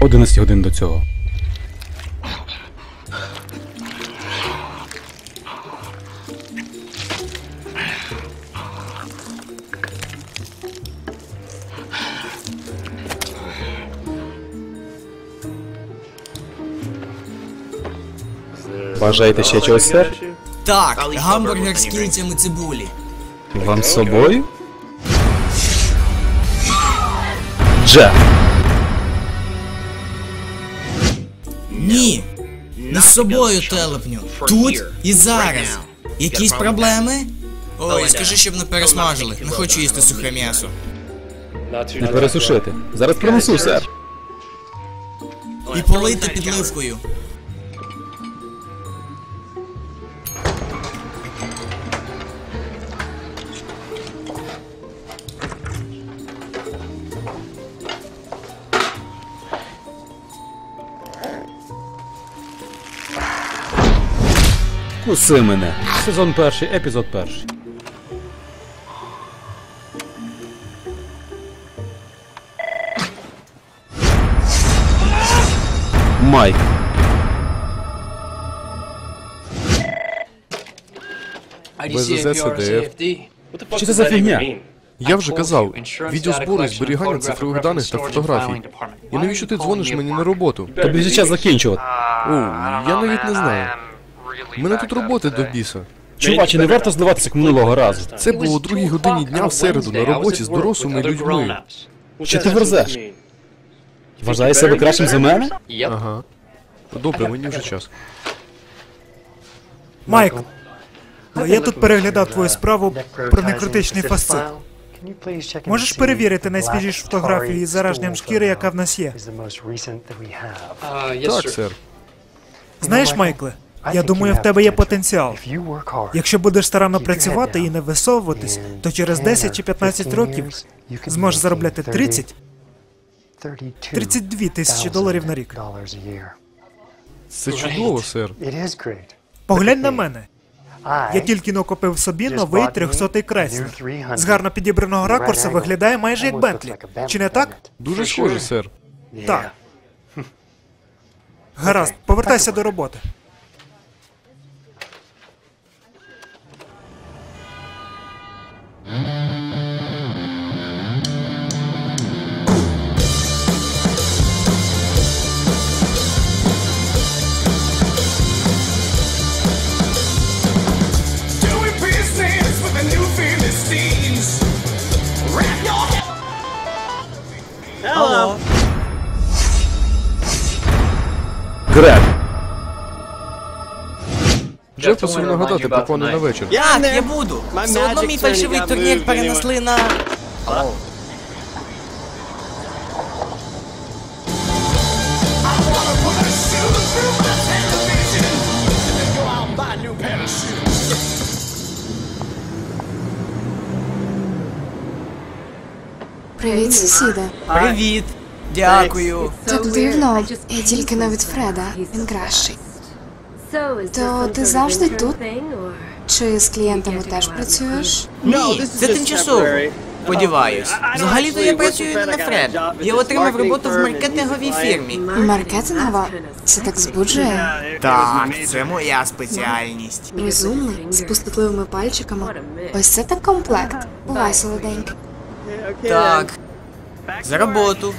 11 годин до цього. Бажаєте ще чогось, сер? Так, гамбургер з кільцями цибулі. Вам з собою? Джеф! Ні. Не з собою телепню. Тут і зараз. Якісь проблеми? Ой, скажи, щоб не пересмажили. Не хочу їсти сухе м'ясо. Не пересушити. Зараз принесу, сер. І полийте підливкою. Куси мене. Сезон перший, епізод перший. Майк. БЗЗ СДФ. Що це за фігня? Я вже казав, відеозбори зберігання цифрових даних та фотографій. І навіщо ти дзвониш мені на роботу? Тобі вже час закінчувати. О, я навіть не знаю. У мене тут роботи до біса. Чуваче, не варто здаватися як минулого разу. Це було о другій годині дня в середу на роботі з дорослими людьми. Що ти верзеш? Вважаєш себе кращим за мене? Ага. Добре, мені вже час. Майкл, я тут переглядав твою справу про некротичний фасцит. Можеш перевірити найсвіжіші фотографії із зараженням шкіри, яка в нас є? Так, сер. Знаєш, Майкле, я думаю, в тебе є потенціал. Якщо будеш старанно працювати і не висовуватись, то через 10 чи 15 років зможеш заробляти 30 32 тисячі доларів на рік. Це чудово, сер. Поглянь на мене. Я тільки накопив собі новий 300-й креслер. З гарно підібраного ракурсу виглядає майже як Бентлі. Чи не так? Дуже схоже, сер. Так. Гаразд, повертайся до роботи. Греб. Джеф просив нагадати про плани на вечір. Так, я буду. Все одно мій фальшивий турнір перенесли на. Привіт, сусіде. Привіт. Дякую. Так дивно. Я тільки не від Фреда. Він кращий. То ти завжди тут? Чи з клієнтами теж працюєш? Ні, це тимчасово. Сподіваюсь. Взагалі-то я працюю не на Фред. Я отримав роботу в маркетинговій фірмі. Маркетингова? Це так збуджує. Так, це моя спеціальність. Розумний, з пустотливими пальчиками. Ось це так комплект. Бувай солоденький. Так. За роботу.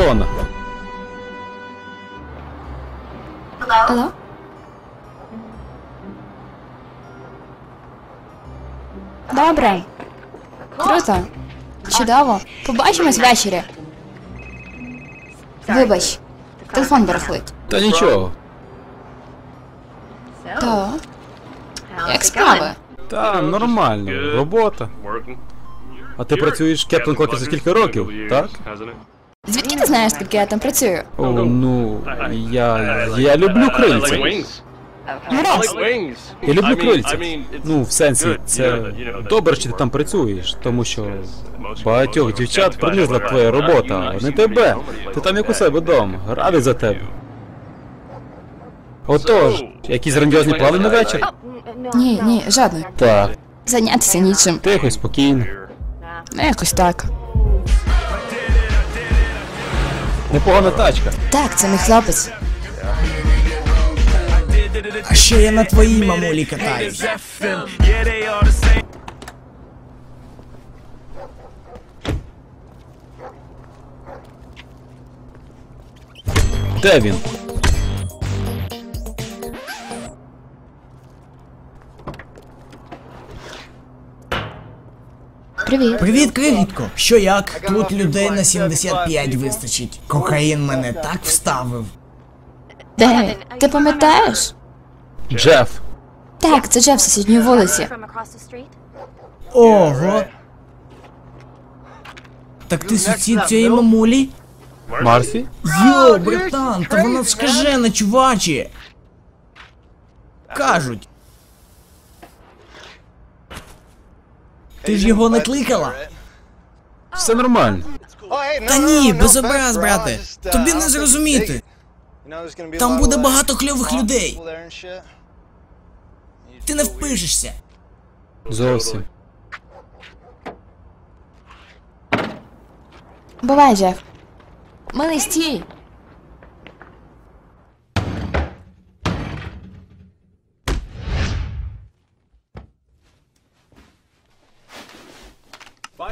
Шона. Алло? Добре. Круто. Чудово. Побачимось ввечері. Вибач, телефон барахлить. Та нічого. То. Як справи? Та, нормально, робота. А ти працюєш Кептон Клокерс кілька років, так? Звідки ти знаєш, скільки я там працюю? О, ну, я. я люблю крильця. Гаразд. Я люблю крильця. Ну, в сенсі, це добре, що ти там працюєш, тому що багатьох дівчат принизла твоя робота, а не тебе. Ти там як у себе вдома. Радий за тебе. Отож, якісь грандіозні плани на вечір? Ні, ні, жодної. Так, Зайнятися нічим. тихо, спокійно. Ну, якось так. Непогана тачка. Так, це мій хлопець. А ще я на твоїй мамулі катаюсь. Де він? Привіт. Привіт, крихітко. Що як? Тут людей на 75 вистачить. Кокаїн мене так вставив. Де? Ти пам'ятаєш? Джеф. Так, це Джеф з сусідньої вулиці. Ого. Так ти сусід цієї мамулі? Марсі? Йо, братан, та вона скажена, чувачі. Кажуть. Ти ж його не кликала? Все нормально. Та ні, без образ, брате. Тобі не зрозуміти. Там буде багато кльових людей. Ти не впишешся. Зовсім. Бувай, Джеф. Милий стій.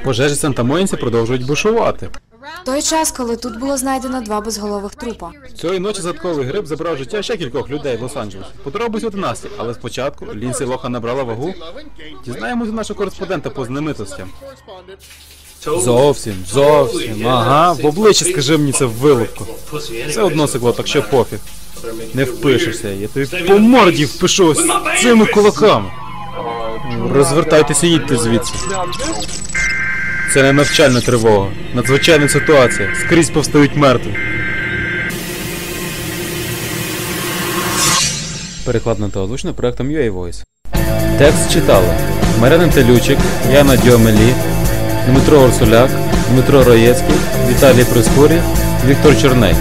Пожежі Санта-Моїнці продовжують бушувати. Той час, коли тут було знайдено два безголових трупа. Цієї ночі задковий гриб забрав життя ще кількох людей в Лос-Анджелесі. Подробиці 11, але спочатку Лінсі Лоха набрала вагу. Дізнаємося нашого кореспондента по знаменитостям. Зовсім, зовсім. Ага, в обличчя скажи мені це вилупку. Все одно сикло, так що пофіг. Не впишешся, я тобі по морді впишу з цими кулаками. Розвертайтеся, їдьте звідси. Це не навчальна тривога. Надзвичайна ситуація. Скрізь повстають мертві. Перекладено та озвучено проектом UA Voice. Текст читали Марина Телючик, Яна Дьомелі, Дмитро Орсуляк, Дмитро Роєцький, Віталій Прискурі, Віктор Чорней.